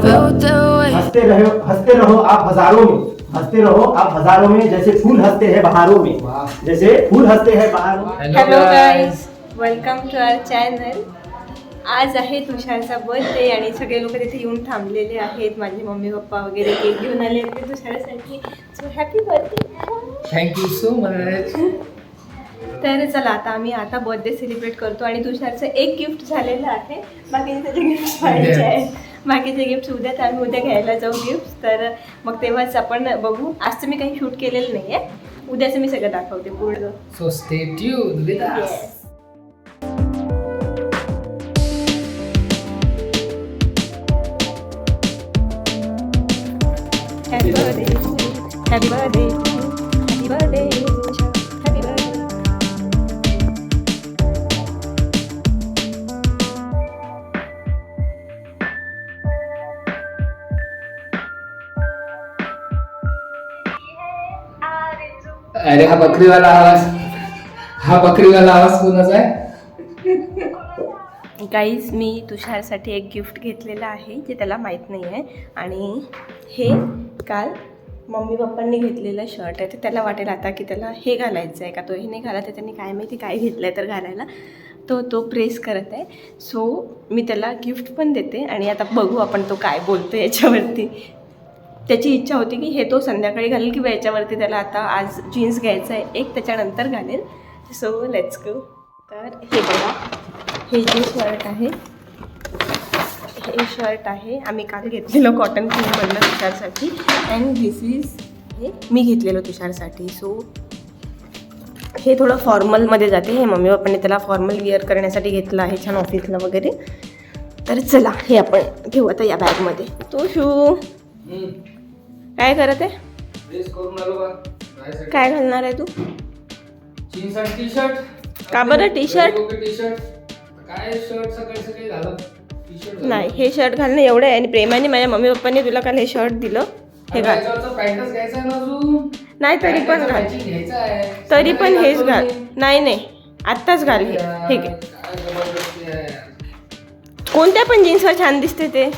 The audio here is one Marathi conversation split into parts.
हंसते रहो हंसते रहो आप हजारों में। हंसते रहो आप हजारों में जैसे फूल हंसते हैं बहारों में। जैसे फूल हंसते हैं बहारों में। Hello guys welcome to our channel आज आहे तुषारचा बर्थडे आणि सगळे लोक तिथे येऊन थांबलेले आहेत. माझे मम्मी पप्पा वगैरे केक घेऊन आले ते तुषारासाठी. So happy birthday thank you so much तर चला आता आम्ही आता बर्थडे सेलिब्रेट करतो आणि तुषारचं एक गिफ्ट झालेलं आहे. बाकीचे त्याचे गिफ्ट व्हायचे आहेत. बाकीचे गिफ्ट उद्या तर आम्ही उद्या घ्यायला जाऊ गिफ्ट तर मग तेव्हाच आपण बघू. आजचं मी काही शूट केलेलं नाही आहे उद्याचं मी सगळं दाखवते पूर्ण. So stay tuned with us. Happy birthday, happy birthday, अरे हा बकरीवाला आवाज. हा बकरीवाला आवाज कोणाचा आहे? गाईज मी तुषारसाठी एक गिफ्ट घेतलेलं आहे जे त्याला माहीत नाही आहे आणि हे काल मम्मी पप्पांनी घेतलेलं शर्ट आहे. तर त्याला वाटेल आता की त्याला हे घालायचं आहे का? तो हे नाही घाला तर त्यांनी काय माहिती काय घेतलं आहे तर घालायला. तो तो प्रेस करत आहे. सो मी त्याला गिफ्ट पण देते आणि आता बघू आपण तो काय बोलतो याच्यावरती. त्याची इच्छा होती की हे तो संध्याकाळी घालेल किंवा याच्यावरती त्याला आता आज जीन्स घ्यायचं आहे एक त्याच्यानंतर घालेल. सो लेट्स गो तर हे बघा हे जे शर्ट आहे हे शर्ट आहे. आम्ही काल घेतलेलं कॉटन क्रीममधलं तुषारसाठी. अँड दिस इज हे मी घेतलेलं तुषारसाठी. सो हे थोडं फॉर्मलमध्ये जाते. हे मम्मी पप्पाने त्याला फॉर्मल विअर करण्यासाठी घेतलं आहे छान ऑफिसला वगैरे. तर चला हे आपण घेऊ आता या बॅगमध्ये तो शू. काय करत आहे? काय घालणार आहे तू? टी शर्ट का बरं? टी शर्ट काय शर्ट सकाळी सकाळी घालत? टी शर्ट नाही हे शर्ट घालणं एवढं आहे आणि प्रेमाने माझ्या मम्मी पप्पांनी तुला काल हे शर्ट दिलं. हे घाल. नाही तरी पण घाल. तरी पण हेच घाल. नाही नाही. आत्ताच घाल हे. हे जबरदस्ती आहे. कोणत्या पण जीन्सवर छान दिसते ते?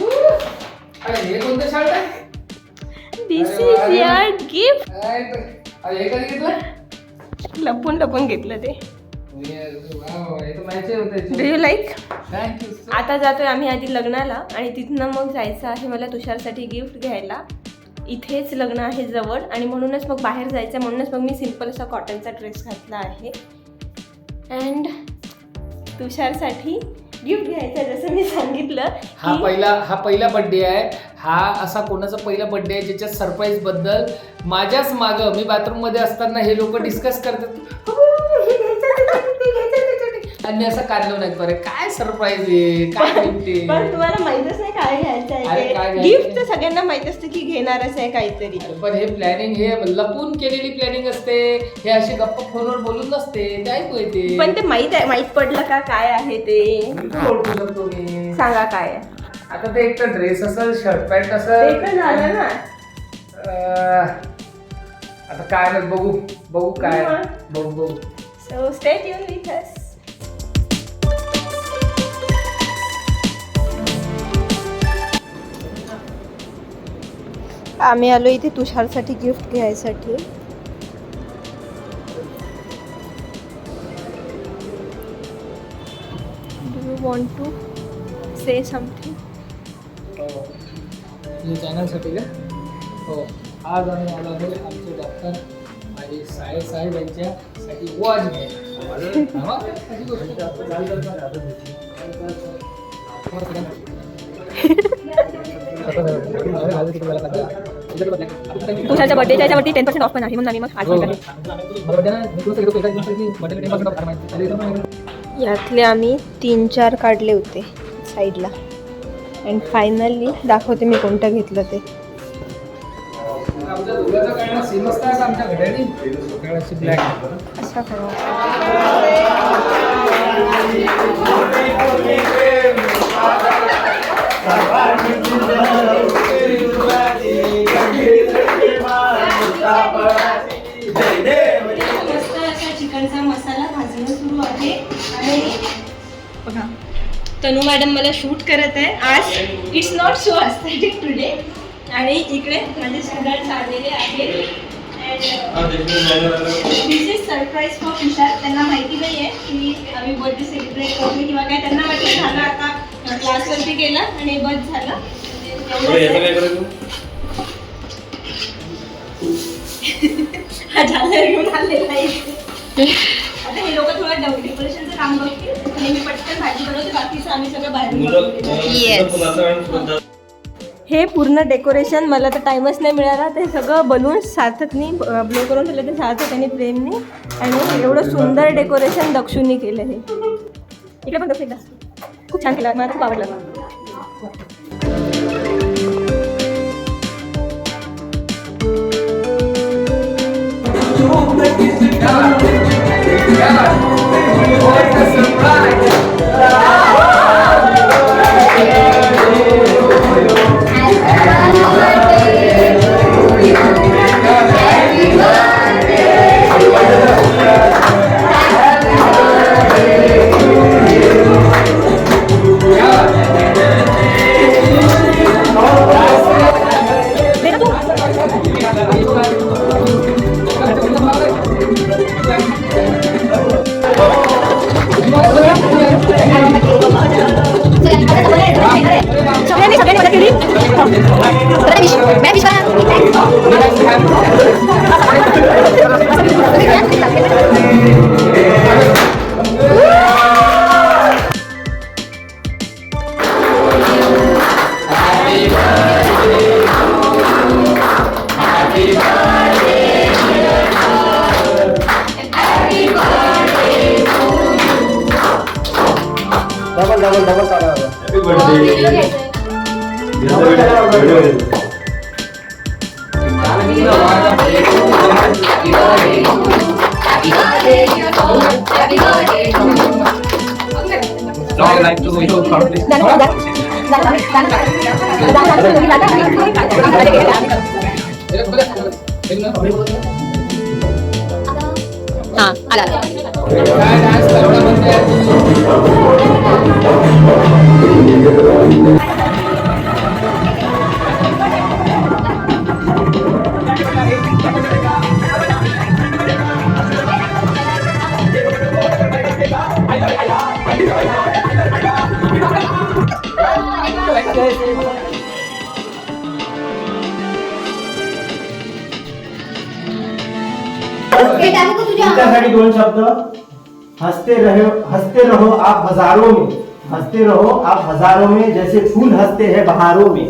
कोणतं शर्ट आहे? दिस इज. युअर गिफ्ट हे कधी घेतलं? लपून लपून घेतलं ते. डू यू लाईक आता जातोय आम्ही आधी लग्नाला आणि तिथनं मग जायचं आहे मला तुषारसाठी गिफ्ट घ्यायला. इथेच लग्न आहे जवळ आणि म्हणूनच मग बाहेर जायचं आहे म्हणूनच मग मी सिंपल असा कॉटनचा ड्रेस घातला आहे. अँड तुषारसाठी गिफ्ट घ्यायचं जसं मी सांगितलं हा पहिला हा पहिला बर्थडे आहे हा असा कोणाचा पहिला बर्थडे आहे ज्याच्यात सरप्राईजबद्दल माझ्याच माग मी बाथरूममध्ये असताना हे लोक डिस्कस करतात आणि असं काढलं नाही बरं काय सरप्राईज आहे काय? पण तुम्हाला माहितच नाही काय अरे, काय गिफ्ट? तर सगळ्यांना माहीत असतं की घेणारच आहे काहीतरी. पण हे प्लॅनिंग हे लपून केलेली प्लॅनिंग असते. हे अशी गप्पा फोनवर बोलून नसते. ते ऐकू येते. पण ते माहीत आहे माहीत पडलं का काय आहे ते? ओळखू शकतो मी सांगा काय आहे. आता ते एक तर ड्रेस असेल शर्ट पॅन्ट ते असेल तर झालं ना. अं, आता काय नाही बघू बघू काय हा. बघू बघू. So stay tuned with us आम्ही आलो इथे तुषारसाठी गिफ्ट घ्यायसाठी. Do you want to say something या चॅनलसाठी का? हो. आज आम्ही आलो आहे आमचे डॉक्टर माझे साहेब साहेब यांच्यासाठी वॉच घ्यायला. तुषारच्या बर्थडे त्याच्यावरती टेन पर्सेंट ऑफ पण आहे म्हणून आम्ही मग आज यातले आम्ही तीन चार काढले होते साईडला अँड फायनली दाखवते मी कोणतं घेतलं ते. असा चिकनचा मसाला भाजणं सुरू आहे आणि बघा. तनू मॅडम मला शूट करत आहे. आज it's not so aesthetic today आणि इकडे माझे स्टुडंट्स आलेले आहेत. This is surprise for Tushar त्यांना माहिती नाही आहे की आम्ही बर्थडे सेलिब्रेट करतो किंवा काय. त्यांना वाटलं झालं आता क्लासवरती गेला आणि बस झालं. हा झालं घेऊन आलेला आहे. आता हे लोक थोडं डेकोरेशनचं काम बघतील. आणि मी पटकन भाजी बनवते बाकीचं आम्ही सगळं बाहेर हे पूर्ण डेकोरेशन मला तर टाइमच नाही मिळाला. ते सगळं बलून सार्थकनी ब्लो करून ठेवलं ते सार्थक आणि प्रेमने. आणि एवढं सुंदर डेकोरेशन दक्षुनी केलं हे इकडे पण दक्ष एकदा खूप छान केलं. मला खूप आवडलं. डबल डबल डबल काढा हां आला काय डान्स एवढा म्हणते तुमच्यासाठी दोन शब्द हँसते रहो हँसते रहो आप हज़ारों में हँसते रहो आप हज़ारों में जैसे फूल हँसते हैं बहारों में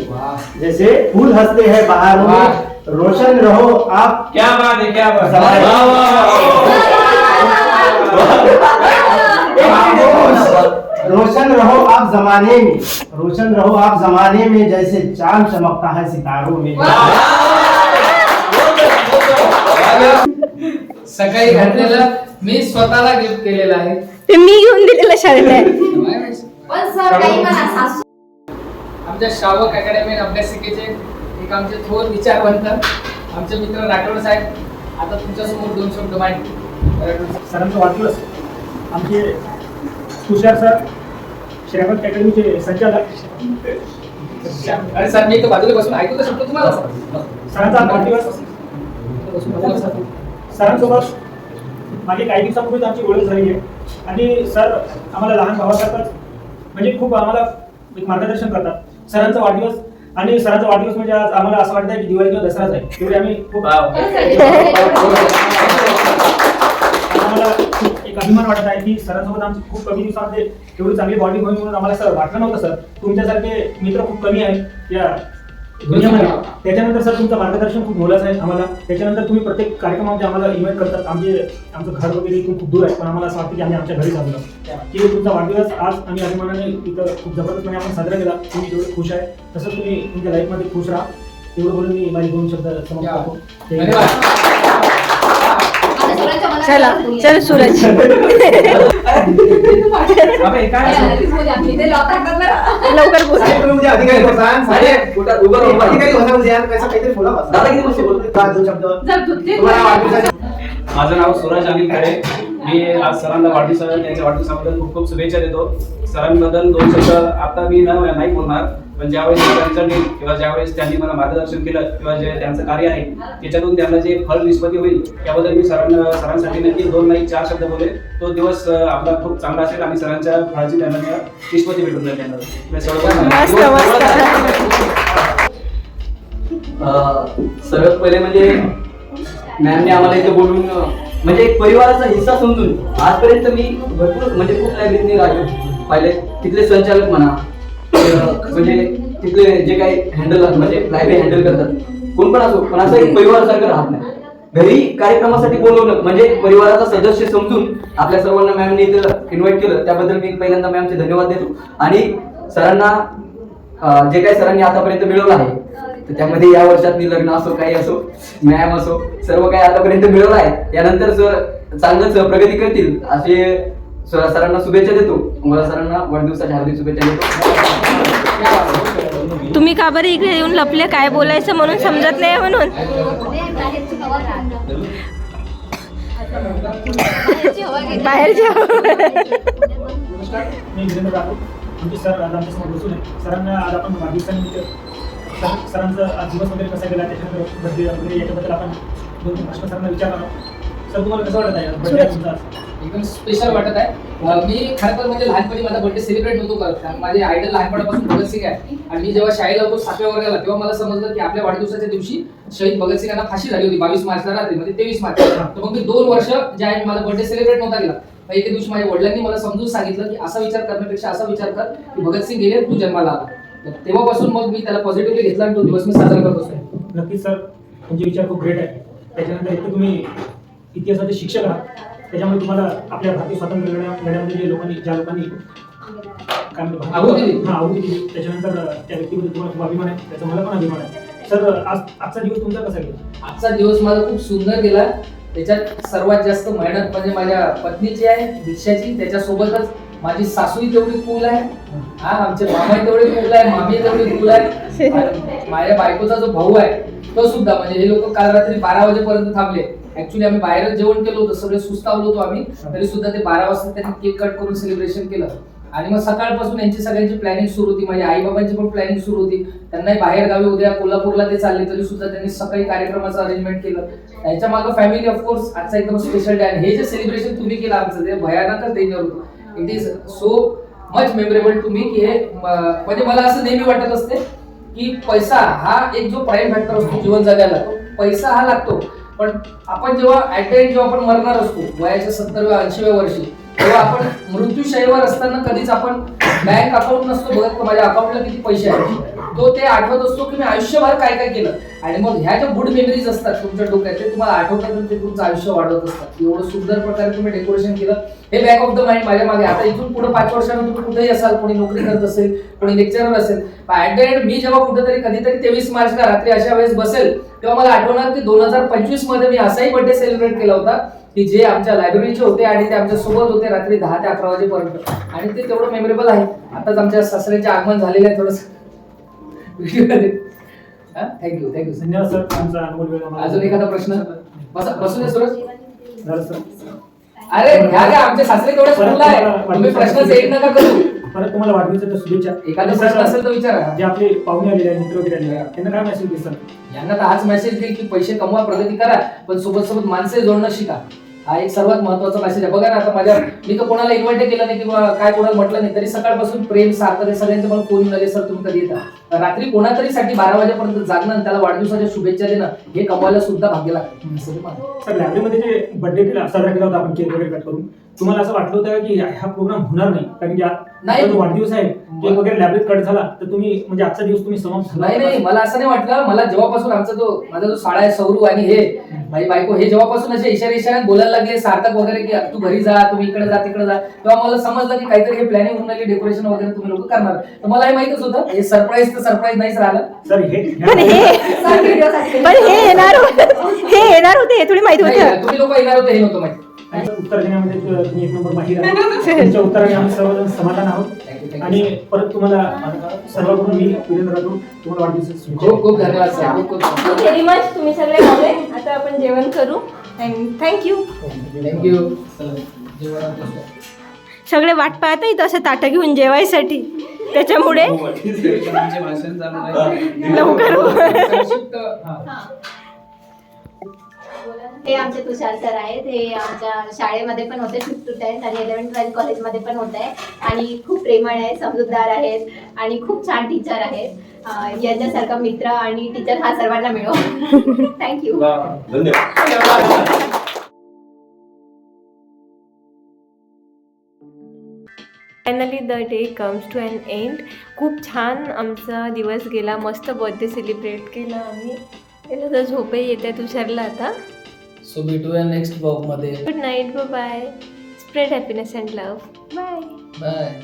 जैसे फूल हँसते हैं बहारों में रोशन रहो आप क्या बात है क्या बात रोशन रहो आप जमाने में रोशन रहो आप जमाने में जैसे चाँद चमकता है सितारों में सकाळी घातलेलं मी स्वतःला गिफ्ट केलेलं आहे. ते मी घेऊन दिलेलं शर्ट आहे. पण सर काही म्हणा सासू आमच्या श्रावक अकॅडमी अभ्यासिकेचे एक आमचे थोर विचारवंत. आमचे मित्र राठोड साहेब. आता तुमच्यासमोर दोन शब्द मांडतील सरांचा वाढदिवस आमचे तुषार सर श्रावक अकॅडमीचे संचालक. अरे सर मी इथं बाजूला बसून ऐकू तर शकतो तुम्हाला? सरांचा वाढदिवस. बसून. सरांसोबत मागे काही दिवसापूर्वीच आमची ओळख झाली आहे. आणि सर आम्हाला लहान भावासारखंच म्हणजे खूप आम्हाला एक मार्गदर्शन करतात. सरांचा वाढदिवस आणि सरांचा वाढदिवस म्हणजे आज आम्हाला असं वाटतं की दिवाळी किंवा दसराच आहे. तेवढे आम्ही खूप आम्हाला एक अभिमान वाटत आहे की सरांसोबत आमची खूप कमी दिवसामध्ये एवढी चांगली बॉडी होईल म्हणून आम्हाला सर वाटलं नव्हतं सर. तुमच्यासारखे मित्र खूप कमी आहेत या त्याच्यानंतर सर तुमचं मार्गदर्शन खूप मोलाचं आहे आम्हाला. त्याच्यानंतर तुम्ही प्रत्येक कार्यक्रमामध्ये आम्हाला इन्व्हाइट करतात. आमचे आमचं घर वगैरे इथून खूप दूर आहे पण आम्हाला असं वाटतं की आम्ही आमच्या घरी चाललो. की तुमचा वाढदिवस आज आम्ही अभिमानाने इथं खूप जबरदस्तपणे आपण साजरा केला. तुम्ही जेवढे खुश आहे तसंच तुम्ही तुमच्या लाईफमध्ये खुश राहा. एवढं बोलून मी माझी दोन शब्द समाप्त करतो ते- धन्यवाद आता सरांच्या मनात चला चल सूरज. लवकर बोल. तुम्हाला वाढदिवसाच्या माझं नाव सुरज अनिल खरे मी आज सरांना वाढदिवसा त्यांच्या वाढदिवसाबद्दल खूप खूप शुभेच्छा देतो. सरांबद्दल दोन शब्द आता मी न नाही बोलणार. पण ज्यावेळेस त्यांचं मी किंवा ज्यावेळेस त्यांनी मला मार्गदर्शन केलं किंवा जे त्यांचं कार्य आहे त्याच्यातून त्यांना जे फळ निष्पत्ती होईल त्याबद्दल मी सरांना सरांसाठी नक्की दोन नाही चार शब्द बोले तो दिवस आपला खूप चांगला असेल आणि सरांच्या फळाची त्यांना त्या निष्पत्ती भेटून जाईल त्यांना. सर्वात पहिले म्हणजे मॅमने आम्हाला इथे बोलून म्हणजे एक परिवाराचा हिस्सा समजून आजपर्यंत मी भरपूर म्हणजे खूप लायब्ररीतनी राहिलो पाहिले तिथले संचालक म्हणा म्हणजे तिथले जे काही हँडल म्हणजे लायब्ररी हँडल करतात कोण पण असो पण असं एक परिवारासारखं राहत नाही. घरी कार्यक्रमासाठी बोलवलं म्हणजे परिवाराचा सदस्य समजून आपल्या सर्वांना मॅमने इथं इन्व्हाइट केलं त्याबद्दल मी पहिल्यांदा मॅमचे धन्यवाद देतो. आणि सरांना जे काही सरांनी आतापर्यंत मिळवलं आहे तर त्यामध्ये या वर्षात मी लग्न असो काही असो मॅम असो सर्व काही आतापर्यंत मिळवलं आहे. यानंतर सर चांगलंच प्रगती करतील असे सरांना शुभेच्छा देतो. मला सरांना वाढदिवसाच्या हार्दिक शुभेच्छा देतो. तुम्ही का बरं इकडे येऊन लपले? काय बोलायचं म्हणून समजत नाही म्हणून. बाहेर सरांना आज आपण सरांचा आज दिवस वगैरे कसा गेला त्याच्यानंतर बर्थडे वगैरे याच्याबद्दल आपण दोन तीन प्रश्न सरांना विचारणार आहोत. सर तुम्हाला कसं वाटत आहे? एकदम स्पेशल वाटत आहे. मी खरं तर म्हणजे लहानपणी माझा बर्थडे सेलिब्रेट नव्हतो करत. कारण माझे आयडल लहानपणापासून भगतसिंग आहे. आणि मी जेव्हा शाळेला होतो सातव्या वर्गाला तेव्हा मला समजलं की आपल्या वाढदिवसाच्या दिवशी शहीद भगतसिंग यांना फाशी झाली होती बावीस मार्चला रात्री म्हणजे तेवीस मार्च. तर मग मी दोन वर्ष ज्या आहे माझा बर्थडे सेलिब्रेट नव्हता केला एके दिवशी माझ्या वडिलांनी मला समजून सांगितलं की असा विचार करण्यापेक्षा असा विचार कर की भगतसिंग गेले तू जन्माला आला. तर तेव्हापासून मग मी त्याला पॉझिटिव्हली घेतला आणि तो दिवस मी साजरा करत असतो नक्कीच सर. तुमचे विचार खूप ग्रेट आहे त्याच्यानंतर इथे तुम्ही इतिहासाचे शिक्षक आहात. त्याच्यामुळे तुम्हाला आपल्या भारतीय स्वातंत्र्य लढ्या लढ्यामध्ये जे लोकांनी ज्या लोकांनी काय म्हणतो? आहुती दिली. हा आहुती दिली. त्याच्यानंतर त्या व्यक्तीबद्दल तुम्हाला खूप अभिमान आहे. त्याचा मला पण अभिमान आहे. सर आज आजचा दिवस तुमचा कसा गेला? आजचा दिवस माझा खूप सुंदर गेला. त्याच्यात सर्वात जास्त मेहनत म्हणजे माझ्या पत्नीची आहे दीक्षाची. त्याच्यासोबतच माझी सासूही तेवढी कूल आहे. हा आमचे मामाही तेवढे कूल आहे मामी तेवढी कूल आहे. माझ्या बायकोचा जो भाऊ आहे तो सुद्धा म्हणजे हे लोक काल रात्री बारा वाजेपर्यंत थांबले. ऍक्च्युली आम्ही बाहेरच जेवण केलं होतं सगळे सुस्तावलो होतो आम्ही. तरी सुद्धा ते बारा वाजता त्यांनी केक कट करून सेलिब्रेशन केलं. आणि मग सकाळपासून यांची सगळ्यांची प्लॅनिंग सुरू होती. माझ्या आई बाबांची पण प्लॅनिंग सुरू होती. त्यांनाही बाहेर गावी उद्या कोल्हापूरला ते चालले तरी सुद्धा त्यांनी सकाळी कार्यक्रमाचं अरेंजमेंट केलं. त्याच्या मागं फॅमिली ऑफकोर्स आजचा एकदम स्पेशल डे आहे हे जे सेलिब्रेशन तुम्ही केलं आमचं ते भयानकच डेंजर होतं. It is so much memorable to me की हे म्हणजे मला असं नेहमी वाटत असते की पैसा हा एक जो प्राईम फॅक्टर असतो जीवन जगायला पैसा हा लागतो. पण आपण जेव्हा ऍट एंड जेव्हा आपण मरणार असतो वयाच्या सत्तरव्या ऐंशीव्या वर्षी तेव्हा आपण मृत्यूशयेवर असताना कधीच आपण बँक अकाउंट नसतो बघत माझ्या अकाउंटला किती पैसे आहेत? तो ते आठवत असतो की मी आयुष्यभर काय काय केलं. आणि मग ह्या ज्या गुड मेमरीज असतात तुमच्या डोक्यात ते तुम्हाला आठवतात ते तुमचं आयुष्य वाढवत असतात. एवढं सुंदर प्रकारे तुम्ही डेकोरेशन केलं. हे बॅक ऑफ द माइंड माझ्या मागे आता इथून पुढे पाच वर्षानं तुम्ही कुठेही असाल कोणी नोकरी करत असेल कोणी लेक्चरर असेल ऍट द एंड मी जेव्हा कुठेतरी कधीतरी तेवीस मार्चला रात्री अशा वेळेस बसेल तेव्हा मला आठवणार की दोन हजार पंचवीसमध्ये मी असाही बर्थडे सेलिब्रेट केला होता की जे आमच्या लायब्ररीचे होते आणि ते आमच्यासोबत होते रात्री दहा ते अकरा वाजेपर्यंत. आणि ते तेवढं मेमोरेबल आहे. आताच आमच्या सासऱ्याचे आगमन झालेलं आहे थोडंसं थँक्यू थँक्यू धन्यवाद सर तुमचा वेळ आम्हाला- अजून एखादा प्रश्न? बसा बसून दे सुरज. झालं सर अरे घ्या घ्या आमचे सासरे तेवढे स्कूल आहे तुम्ही प्रश्न सेट नका करू. परत तुम्हाला वाढदिवसाच्या शुभेच्छा. एखादा आणि प्रश्न असेल तर विचारा. जे आपले पाहुणे आलेले आहेत मित्र वगैरे आलेले आहेत त्यांना काय मेसेज सर यांना तर हाच मेसेज देईल की पैसे कमवा प्रगती करा पण सोबत सोबत माणसे जोडणं शिका. हा एक सर्वात महत्त्वाचा मेसेज आहे बघा ना आता माझ्या मी तर कोणाला इन्व्हाइट केलं नाही किंवा काय कोणाला म्हटलं नाही तरी सकाळपासून प्रेम साखर सगळ्यांचे मला फोन आले सर तुम्ही कधी येता रात्री कोणातरी साठी बारा वाजेपर्यंत जागणं आणि त्याला वाढदिवसाच्या शुभेच्छा देणं हे कमवायला सुद्धा भाग्य लागतं. सर लायब्ररीमध्ये जे बर्थडे केला साजरा केला होता आपण केक वगैरे कट करून तुम्हाला असं वाटलं होतं की हा प्रोग्राम होणार नाही कारण की नाही. वाढदिवस आहे केक वगैरे लायब्ररीत कट झाला तर तुम्ही म्हणजे आजचा दिवस तुम्ही समाप्त झाला. नाही नाही मला असं नाही वाटलं. मला जेव्हापासून आमचा जो माझा जो शाळा आहे सौरू आणि हे माझी बायको हे जेव्हापासून असे इशारे इशाऱ्यात बोलायला लागले सार्थक वगैरे की तू घरी जा तुम्ही इकडे जा तिकडे जा. तेव्हा मला समजलं की काहीतरी हे प्लॅनिंग होऊन राहिली डेकोरेशन वगैरे तुम्ही लोक करणार. तर मला हे माहितच होतं हे सरप्राईज तर सरप्राईज नाहीच राहिलं. सर हे पण हे सर व्हिडिओसाठी पण हे येणार होते हे येणार होते हे थोडी माहिती नाही, होतं. तुम्ही लोक येणार होते हे नव्हतं माहिती. आणि उत्तर देण्यामध्ये त- तुम्ही एक नंबर बाहेर आहे. तुमच्या उत्तराने आम्ही सर्वजण समाधान आहोत. आणि परत तुम्हाला सर्वकडून मी वीरेंद्र राठोड तुम्हाला शुभेच्छा. खूप खूप धन्यवाद सर खूप खूप व्हेरी मच तुम्ही सगळे आले. आता आपण जेवण करू. अँड थँक्यू थँक्यू जेवण सगळे वाट पाहत आहेत असं ताटं घेऊन जेवायसाठी. त्याच्यामुळे आहे. लवकर. हा आमचे तुषार सर आहेत. हे आमच्या शाळेमध्ये पण होते फिफ्थ टू टेन्थ आणि इलेव्हन ट्वेल्थ कॉलेजमध्ये पण होत. आहे आणि खूप प्रेमळ आहेत समजूतदार आहेत आणि खूप छान टीचर आहेत. यांच्यासारखा मित्र आणि टीचर हा सर्वांना मिळो. Thank you finally the day comes to an end खूप छान आमचा दिवस गेला. मस्त बर्थडे सेलिब्रेट केला आम्ही. त्याला तर झोपही येते तुषारला आता. सो भेटूया नेक्स्ट ब्लॉग मध्ये good night bye spread happiness and love bye bye